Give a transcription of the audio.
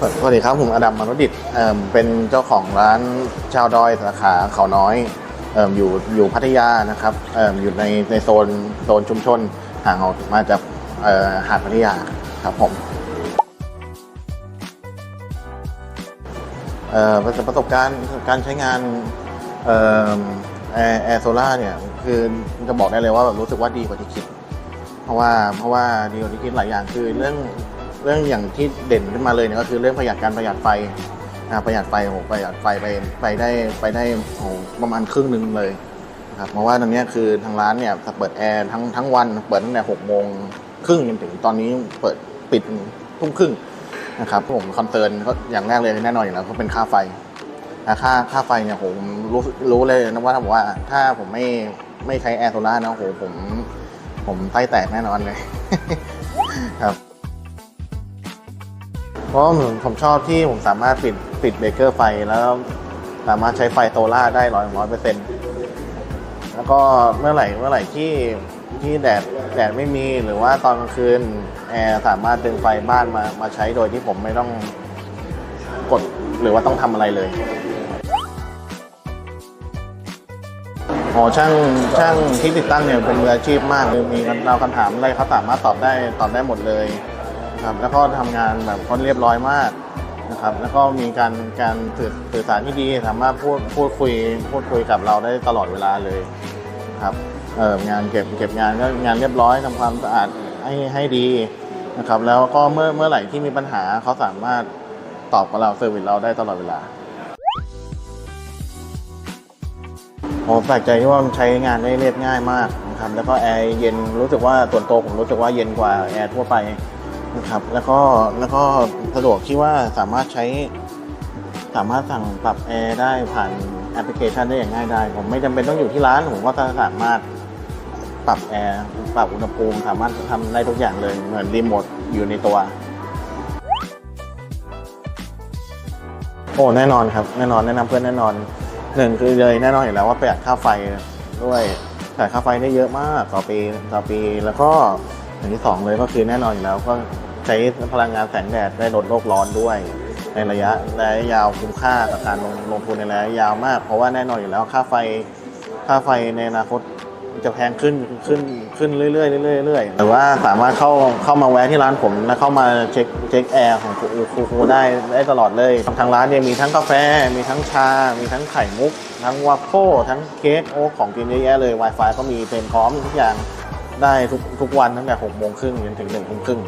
สวัสดีครับ ผมอดัมมนุดิตเเป็นเจ้าของร้านชาวดอยสาขาเขาน้อยออยู่อยู่พัทยานะครับออยู่ในในโซนโซนชุมชนห่างออกมาจากหาดพัทยาครับผมประสบประสบการณ์การใช้งานแอร์แอร์โซล่าเนี่ยคือจะบอกได้เลยว่าแบบรู้สึกว่าดีกว่าที่คิด เพราะว่าเพราะว่าดีกว่าที่คิดหลายอย่างคือเรื่อง เรื่องอย่างที่เด่นขึ้นมาเลยเนี่ยก็คือเรื่องประหยัดการประหยัดไฟนะประหยัดไฟโอ้โหประหยัดไฟไปไปได้ไปได้โอ้โหประมาณครึ่งหนึ่งเลยครับเพราะว่าตรงนี้คือทางร้านเนี่ยเปิดแอร์ทั้งทั้งวันเปิดตั้งแต่หกโมงครึ่งจนถึงตอนนี้เปิดปิดทุ่มครึ่งนะครับผมคอนเซิร์นก็อย่างแรกเลยแน่นอนอยู่แล้วก็เป็นค่าไฟนะค่าค่าไฟเนี่ยผมรู้รู้เลยนะว่าถ้าบอกว่าถ้าผมไม่ไม่ใช้แอร์โซล่านะโอ้โหผมผมไส้แตกแน่นอนเลยครับ เพราะผมผมชอบที่ผมสามารถปิดปิดเบรกเกอร์ไฟแล้วสามารถใช้ไฟโซล่าได้ร้อยร้อยเปอร์เซ็นต์แล้วก็เมื่อไหร่เมื่อไหร่ที่ที่แดดแดดไม่มีหรือว่าตอนกลางคืนแอร์สามารถดึงไฟบ้านมามาใช้โดยที่ผมไม่ต้องกดหรือว่าต้องทำอะไรเลยอ๋อช่างช่างที่ติดตั้งเนี่ยเป็นมืออาชีพมากเลยมีเราคำถามอะไรเขาสามารถตอบได้ตอบได้หมดเลย ครับแล้วก็ทำงานแบบเขาเรียบร้อยมากนะครับ แล้วก็มีการการสื่อสารที่ดีสามารถพูดพูดคุยพูดคุยกับเราได้ตลอดเวลาเลยครับเอองานเก็บเก็บงานก็งานเรียบร้อยทำความสะอาดให้ให้ดีนะครับ แล้วก็เมื่อเมื่อไหร่ที่มีปัญหาเขาสามารถตอบกับเราเซอร์วิสเราได้ตลอดเวลาผมแปลกใจที่ว่ามันใช้งานได้เรียบง่ายมากนะครับแล้วก็แอร์เย็นรู้สึกว่าส่วนตัวผมรู้สึกว่าเย็นกว่าแอร์ทั่วไป นะครับแล้วก็แล้วก็สะดวกที่ว่าสามารถใช้สามารถสั่งปรับแอร์ได้ผ่านแอปพลิเคชันได้อย่างง่ายดายผมไม่จำเป็นต้องอยู่ที่ร้านผมก็สามารถปรับแอร์ปรับอุณหภูมิสามารถทำได้ทุกอย่างเลยเหมือนรีโมทอยู่ในตัวโอ้แน่นอนครับแน่นอนแนะนำเพื่อนแน่นอนหนึ่งคือเลยแน่นอนอยู่แล้วว่าประหยัดค่าไฟด้วยประหยัดค่าไฟได้เยอะมากต่อปีต่อปีแล้วก็ อย่างที่สองเลยก็คือแน่นอนอยู่แล้วก็ใช้พลังงานแสงแดดได้ลดโลกร้อนด้วย ในระยะระยะยาวคุ้มค่ากับการลงลงทุนในระยะยาวมาก เพราะว่าแน่นอนอยู่แล้วค่าไฟค่าไฟในอนาคตจะแพงขึ้นขึ้นขึ้นเรื่อยๆเรื่อยๆเรื่อยๆหรือว่าสามารถเข้าเข้ามาแวะที่ร้านผมและเข้ามาเช็คเช็คแอร์ของครูครูได้ได้ตลอดเลยทางร้านเนี่ยมีทั้งกาแฟ มีทั้งชา มีทั้งไข่มุก ทั้งวัฟเฟิลทั้งเค้กโอ้ของกินเยอะแยะเลย Wi-Fi ก็มีเต็มพร้อมทุกอย่าง ได้ทุกทุกวันตั้งแต่หกโมงครึ่งจนถึงหนึ่งทุ่มครึ่ง